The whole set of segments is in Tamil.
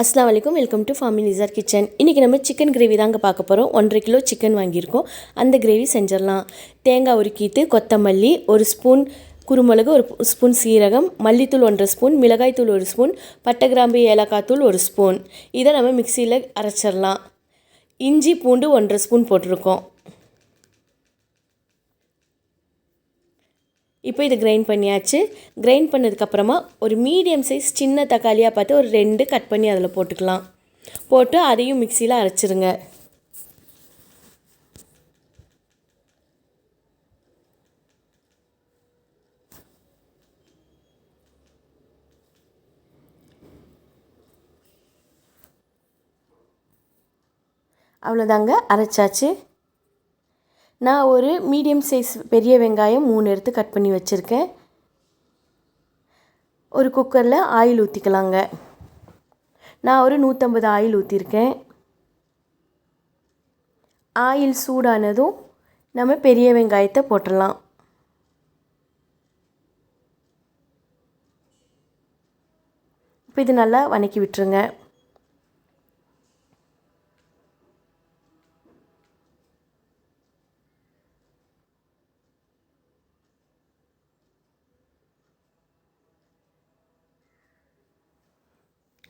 அஸ்லாம் வலைக்கும் welcome to Fami Nisar kitchen. இன்றைக்கி நம்ம சிக்கன் கிரேவி தாங்க பார்க்க போகிறோம் ஒன்றரை கிலோ சிக்கன் வாங்கியிருக்கோம். அந்த கிரேவி செஞ்சிடலாம். தேங்காய் உருக்கிட்டு கொத்தமல்லி ஒரு ஸ்பூன் குருமிளகு ஒரு ஸ்பூன் சீரகம் மல்லித்தூள் ஒன்றரை ஸ்பூன் மிளகாய்த்தூள் ஒரு ஸ்பூன் பட்டை கிராம்பு ஏலக்காய் தூள் ஒரு ஸ்பூன். இதை நம்ம மிக்சியில் அரைச்சிடலாம். இஞ்சி பூண்டு ஒன்றரை ஸ்பூன் போட்டிருக்கோம். இப்போ இது கிரைண்ட் பண்ணியாச்சு. கிரைண்ட் பண்ணதுக்கப்புறமா ஒரு மீடியம் சைஸ் சின்ன தக்காளியாக பார்த்து ஒரு ரெண்டு கட் பண்ணி அதில் போட்டுக்கலாம். போட்டு அதையும் மிக்சியில் அரைச்சிருங்க. அவ்வளோதாங்க அரைச்சாச்சு. நான் ஒரு மீடியம் சைஸ் பெரிய வெங்காயம் மூணு எடுத்து கட் பண்ணி வச்சுருக்கேன். ஒரு குக்கரில் ஆயில் ஊற்றிக்கலாங்க நான் ஒரு நூற்றம்பது ஆயில் ஊற்றிருக்கேன் ஆயில் சூடானதும் நம்ம பெரிய வெங்காயத்தை போட்டுடலாம். இப்போ இது நல்லா வணக்கி விட்டுருங்க.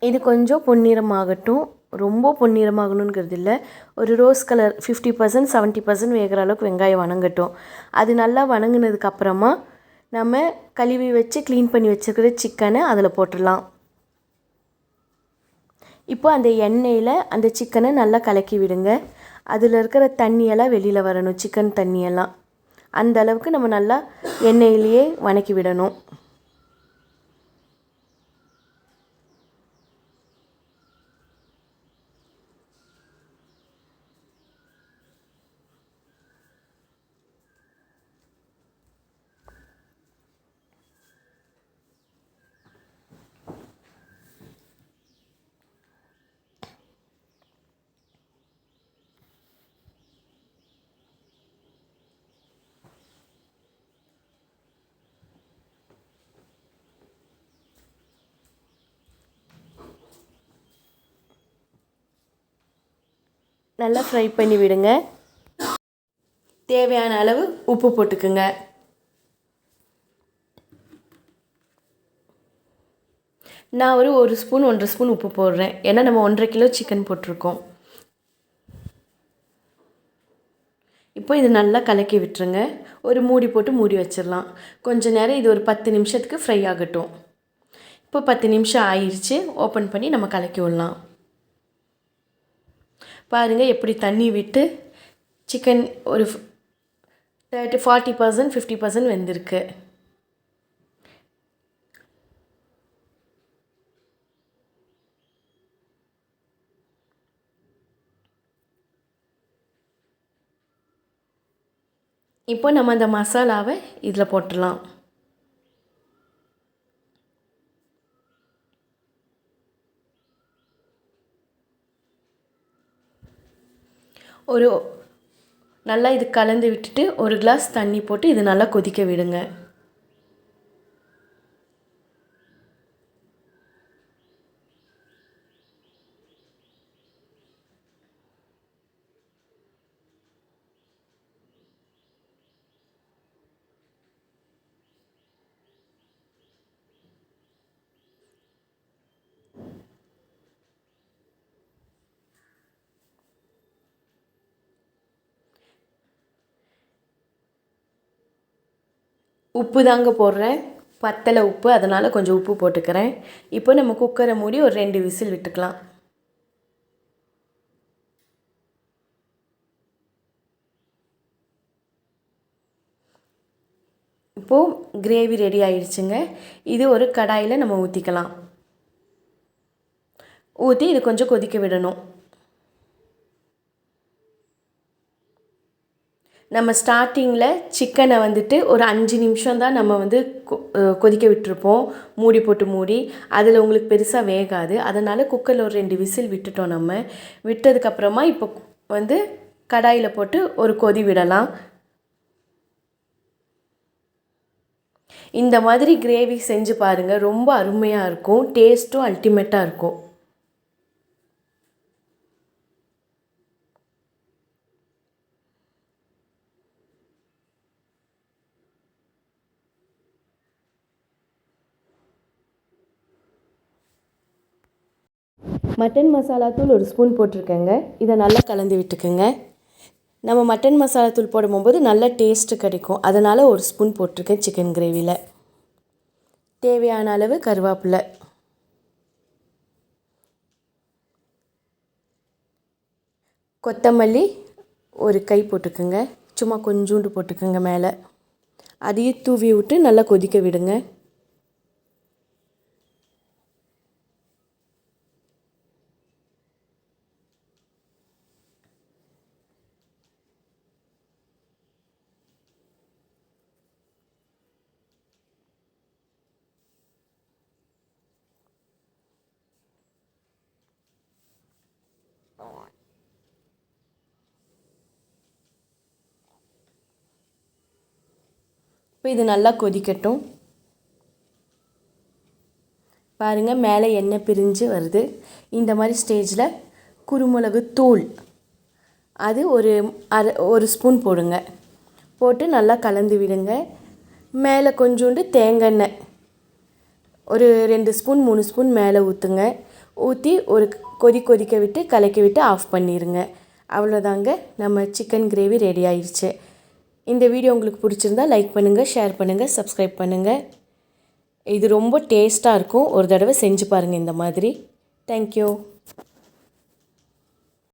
இது கொஞ்சம் பொன்னிறமாகட்டும். ரொம்ப பொன்னிறமாகணுங்கிறது இல்லை ஒரு rose colour fifty percent seventy percent வேகிற அளவுக்கு வெங்காயம் வணங்கட்டும். அது நல்லா வணங்கினதுக்கப்புறமா நம்ம கழுவி வச்சு க்ளீன் பண்ணி வச்சுருக்கிற சிக்கனை அதில் போட்டுடலாம். இப்போ அந்த எண்ணெயில் அந்த சிக்கனை நல்லா கலக்கி விடுங்க. அதில் இருக்கிற தண்ணியெல்லாம் வெளியில் வரணும் சிக்கன் தண்ணியெல்லாம். அந்த அளவுக்கு நம்ம நல்லா எண்ணெயிலேயே வணக்கி விடணும். நல்லா ஃப்ரை பண்ணி விடுங்க. தேவையான அளவு உப்பு போட்டுக்குங்க. நான் ஒரு ஒரு ஸ்பூன் ஒன்றரை ஸ்பூன் உப்பு போடுறேன். ஏன்னா நம்ம ஒன்றரை கிலோ சிக்கன் போட்டிருக்கோம். இப்போ இது நல்லா கலக்கி விட்டுருங்க. ஒரு மூடி போட்டு மூடி வச்சிடலாம். கொஞ்ச நேரம் இது ஒரு பத்து நிமிஷத்துக்கு ஃப்ரை ஆகட்டும். இப்போ பத்து நிமிஷம் ஆயிடுச்சு ஓப்பன் பண்ணி நம்ம கலக்கி விடலாம். பாருங்கள் எப்படி தண்ணி விட்டு சிக்கன் ஒரு thirty forty percent fifty percent வெந்திருக்கு. இப்போ நம்ம அந்த மசாலாவை இதில் போட்டுடலாம். ஒரு நல்லா இது கலந்து விட்டுட்டு ஒரு கிளாஸ் தண்ணி போட்டு இது நல்லா கொதிக்க விடுங்க. உப்பு தாங்க போடுறேன். பத்தலை உப்பு அதனால் கொஞ்சம் உப்பு போட்டுக்கிறேன். இப்போ நம்ம குக்கரை மூடி ஒரு ரெண்டு விசில் விட்டுக்கலாம். இப்போது கிரேவி ரெடி ஆயிடுச்சுங்க. இது ஒரு கடாயில் நம்ம ஊற்றிக்கலாம் ஊற்றி இது கொஞ்சம் கொதிக்க விடணும். நம்ம ஸ்டார்டிங்கில் சிக்கனை வந்துட்டு ஒரு அஞ்சு நிமிஷம் தான் நம்ம வந்து கொதிக்க விட்டுருப்போம். மூடி போட்டு மூடி. அதில் உங்களுக்கு பெருசாக வேகாது. அதனால் குக்கரில் ஒரு ரெண்டு விசில் விட்டுட்டோம் நம்ம. விட்டதுக்கப்புறமா இப்போ வந்து கடாயில் போட்டு ஒரு கொதி விடலாம். இந்த மாதிரி கிரேவி செஞ்சு பாருங்கள் ரொம்ப அருமையாக இருக்கும். டேஸ்ட்டும் அல்டிமேட்டாக இருக்கும். மட்டன் மசாலா தூள் ஒரு ஸ்பூன் போட்டிருக்கேங்க. இதை நல்லா கலந்து விட்டுக்குங்க. நம்ம மட்டன் மசாலா தூள் போடும்போது நல்ல டேஸ்ட்டு கிடைக்கும். அதனால் ஒரு ஸ்பூன் போட்டிருக்கேன் சிக்கன் கிரேவியில் தேவையான அளவு கருவேப்பிலை. கொத்தமல்லி ஒரு கை போட்டுக்குங்க. சும்மா கொஞ்சோண்டு போட்டுக்குங்க மேலே. அதையும் தூவி விட்டு நல்லா கொதிக்க விடுங்க. இப்போ இது நல்லா கொதிக்கட்டும். பாருங்கள் மேலே எண்ணெய் பிரிஞ்சு வருது. இந்த மாதிரி ஸ்டேஜில் குருமிளகு தூள். அது ஒரு அரை ஒரு ஸ்பூன் போடுங்க. போட்டு நல்லா கலந்து விடுங்க. மேலே கொஞ்சோண்டு தேங்காய் எண்ணெய். ஒரு ரெண்டு ஸ்பூன் மூணு ஸ்பூன் மேலே ஊற்றுங்க ஊற்றி ஒரு கொதி கொதிக்க விட்டு கலக்கி விட்டு ஆஃப் பண்ணிடுங்க அவ்வளோதாங்க நம்ம சிக்கன் கிரேவி ரெடி ஆயிடுச்சு இந்த வீடியோ உங்களுக்கு பிடிச்சிருந்தா லைக் பண்ணுங்கள் ஷேர் பண்ணுங்கள் சப்ஸ்கிரைப் பண்ணுங்கள் இது ரொம்ப டேஸ்ட்டாக இருக்கும். ஒரு தடவை செஞ்சு பாருங்கள் இந்த மாதிரி. தேங்க்யூ